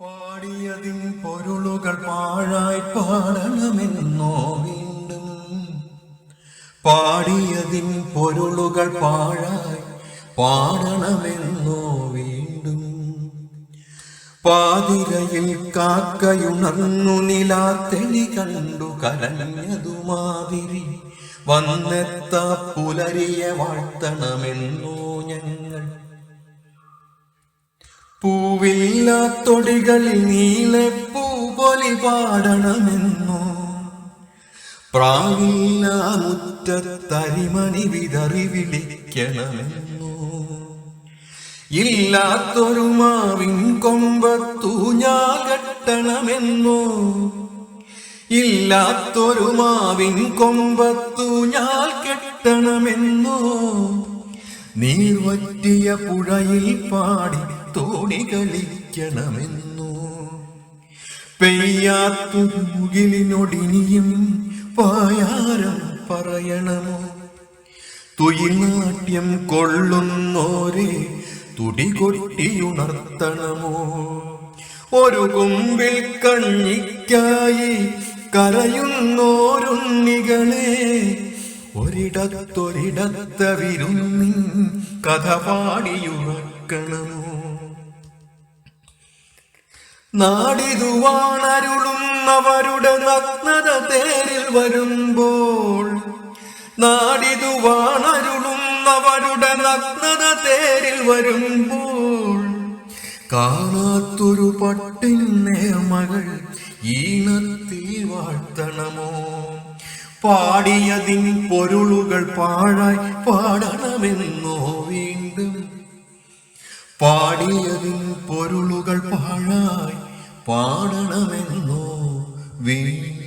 പാടിയതിൻ പൊരുളുകൾ പാഴായി പാടണമെന്നോ വീണ്ടും. പാടിയതിൻ പൊരുളുകൾ പാഴായി പാടണമെന്നോ വീണ്ടും. പാതിരയിൽ കാക്കയുണർന്നു നിലാത്തെളി കണ്ടു കലഞ്ഞതുമാതിരി വന്നെത്ത പുലരിയെ വാഴ്ത്തണമെന്നോ ഞങ്ങൾ പൂവില്ലാത്തൊടികളിൽ നീലെ പൂപൊലി പാടണമെന്നോ പ്രാവില്ല മുറ്റത്തരിമണി വിതറി വിളിക്കണമെന്നോ. ഇല്ലാത്തൊരു മാവിൻ കൊമ്പത്തു ഞാൻ കെട്ടണമെന്നോ. ഇല്ലാത്തൊരു മാവിൻ കൊമ്പത്തു ഞാൻ കെട്ടണമെന്നോ. നീർവറ്റിയ പുഴയിൽ പാടി തോണി കളിക്കണമെന്നു. പെയ്യാത്തൊരു മുകിലിനൊടിനിയും പായാരം പറയണമോ? തുയിനാട്യം കൊള്ളുന്നോരെ തുടികൊട്ടിയുണർത്തണമോ? ഒരു കുമ്പിൽ കണ്ണിക്കായി കരയുന്നോരുണ്ണികളെ ഒരിടത്തൊരിടത്ത വിരുന്നിൻ കഥ പാടിയുറക്കണമോ നാടിതുവാണരുളുന്നവരുടെ നഗ്നത തേരിൽ വരുമ്പോൾ നാടിതുവാണരുളുന്നവരുടെ നഗ്നത തേരിൽ വരുമ്പോൾ കാണാത്തൊരു പട്ടിന്നെ മകൾ ഈണത്തിൽ വാഴ്ത്തണമോ? പാടിയതിൻ പൊരുളുകൾ പാഴായി പാടണമെന്നോ വീണ്ടും? പാടിയതിൻ പൊരുളുകൾ പാഴായി പാടണമെന്നോ വീണ്ടും.